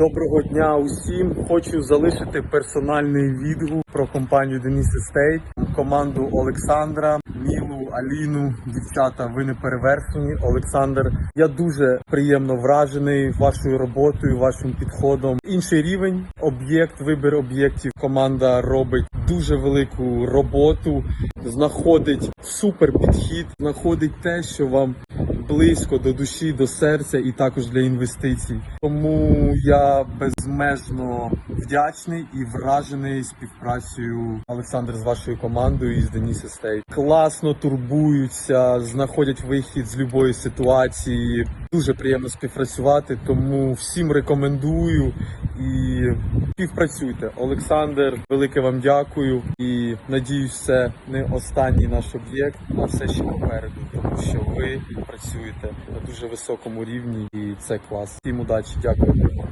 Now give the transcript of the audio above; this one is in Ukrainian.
Доброго дня усім. Хочу залишити персональний відгук про компанію Деніс Естейт, команду Олександра, Мілу, Аліну. Дівчата, ви не перевершені. Олександр, я дуже приємно вражений вашою роботою, вашим підходом. Інший рівень, об'єкт, вибір об'єктів. Команда робить дуже велику роботу, знаходить супер підхід, знаходить те, що вам близько до душі, до серця і також для інвестицій. Тому я безмежно вдячний і вражений співпрацею Олександр з вашою командою і з Деніс Стей. Класно турбуються, знаходять вихід з любої ситуації. Дуже приємно співпрацювати, тому всім рекомендую і співпрацюйте. Олександр, велике вам дякую і надіюсь, це не останній наш об'єкт, а все ще попереду, тому що ви працюєте на дуже високому рівні, і це клас. Всім удачі, дякую.